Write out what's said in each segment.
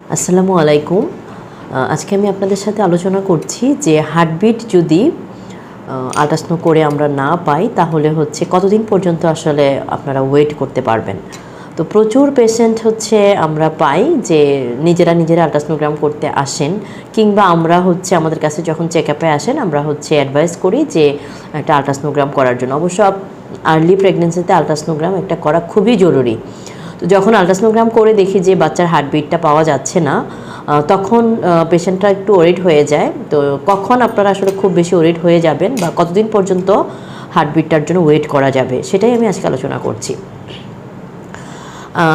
আসসালামু আলাইকুম। আজকে আমি আপনাদের সাথে আলোচনা করছি যে হার্টবিট যদি আল্ট্রাসনো করে আমরা না পাই, তাহলে হচ্ছে কতদিন পর্যন্ত আসলে আপনারা ওয়েট করতে পারবেন? তো প্রচুর পেশেন্ট হচ্ছে আমরা পাই যে নিজেরা নিজেরা আল্ট্রাসনোগ্রাম করতে আসেন, কিংবা আমরা হচ্ছে আমাদের কাছে যখন চেক আপে আসেন, আমরা হচ্ছে অ্যাডভাইস করি যে একটা আল্ট্রাসনোগ্রাম করার জন্য। অবশ্য আর্লি প্রেগনেন্সিতে আল্ট্রাসনোগ্রাম একটা করা খুবই জরুরি। তো যখন আল্ট্রাসনোগ্রাম করে দেখি যে বাচ্চার হার্টবিটটা পাওয়া যাচ্ছে না তখন পেশেন্টটা একটু ওরিড হয়ে যায়। তো কখন আপনারা আসলে খুব বেশি ওরিড হয়ে যাবেন বা কতদিন পর্যন্ত হার্টবিটটার জন্য ওয়েট করা যাবে, সেটাই আমি আজকে আলোচনা করছি।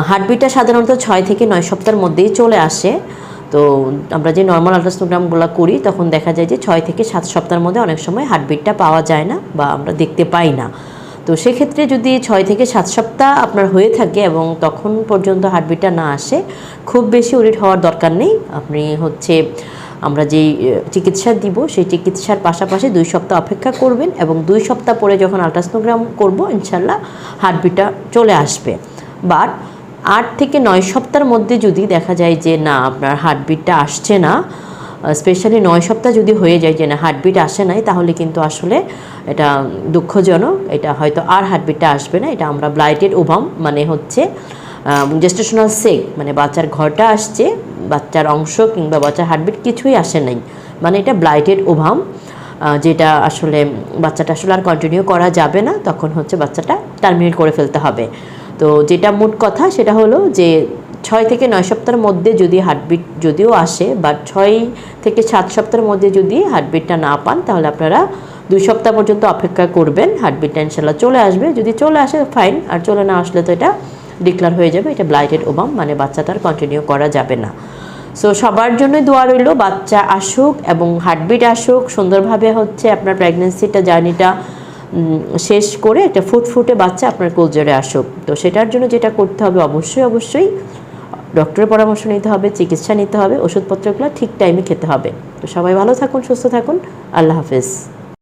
হার্টবিটটা সাধারণত ছয় থেকে নয় সপ্তাহের মধ্যেই চলে আসে। তো আমরা যে নর্মাল আল্ট্রাসোনোগ্রামগুলো করি, তখন দেখা যায় যে ছয় থেকে সাত সপ্তাহের মধ্যে অনেক সময় হার্টবিটটা পাওয়া যায় না বা আমরা দেখতে পাই না। তো সেক্ষেত্রে যদি ছয় থেকে সাত সপ্তাহ আপনার হয়ে থাকে এবং তখন পর্যন্ত হার্টবিটটা না আসে, খুব বেশি উরিট হওয়ার দরকার নেই। আপনি হচ্ছে, আমরা যেই চিকিৎসা দিব, সেই চিকিৎসার পাশাপাশি দুই সপ্তাহ অপেক্ষা করবেন এবং দুই সপ্তাহ পরে যখন আল্ট্রাসোনোগ্রাম করব, ইনশাল্লাহ হার্টবিটটা চলে আসবে। বাট আট থেকে নয় সপ্তাহের মধ্যে যদি দেখা যায় যে, না, আপনার হার্টবিটটা আসছে না স্পেশালি নয় সপ্তাহ যদি হয়ে যায় যে না হার্টবিট আসে নাই, তাহলে কিন্তু আসলে এটা দুঃখজনক। এটা হয়তো আর হার্টবিটটা আসবে না, এটা আমরা ব্লাইটেড ওভাম মানে হচ্ছে জেস্টেশনাল সেক মানে বাচ্চার ঘরটা আসছে, বাচ্চার অংশ কিংবা বাচ্চার হার্টবিট কিছুই আসে নাই। মানে এটা ব্লাইটেড ওভাম যেটা আসলে বাচ্চাটা আসলে আর কন্টিনিউ করা যাবে না, তখন হচ্ছে বাচ্চাটা টার্মিনেট করে ফেলতে হবে। তো যেটা মোট কথা, সেটা হলো যে ছয় থেকে নয় সপ্তাহের মধ্যে যদি হার্টবিট যদিও আসে বা ছয় থেকে সাত সপ্তাহের মধ্যে যদি হার্টবিটটা না পান, তাহলে আপনারা দুই সপ্তাহ পর্যন্ত অপেক্ষা করবেন হার্টবিটটা ইনশাল্লাহ চলে আসবে। যদি চলে আসে ফাইন আর চলে না আসলে তো এটা ডিক্লার হয়ে যাবে, এটা ব্লাইটেড ওবাম মানে বাচ্চাটার কন্টিনিউ করা যাবে না। সো সবার জন্য দোয়া রইল, বাচ্চা আসুক এবং হার্টবিট আসুক, সুন্দরভাবে হচ্ছে আপনার প্রেগনেন্সিটা জার্নিটা শেষ করে একটা ফুটফুটে বাচ্চা আপনার কোলজরে আসুক। তো সেটার জন্য যেটা করতে হবে, অবশ্যই অবশ্যই ডক্টরের পরামর্শ নিতে হবে, চিকিৎসা নিতে হবে, ওষুধপত্রগুলো ঠিক টাইমে খেতে হবে। তো সবাই ভালো থাকুন, সুস্থ থাকুন। আল্লাহ হাফেজ।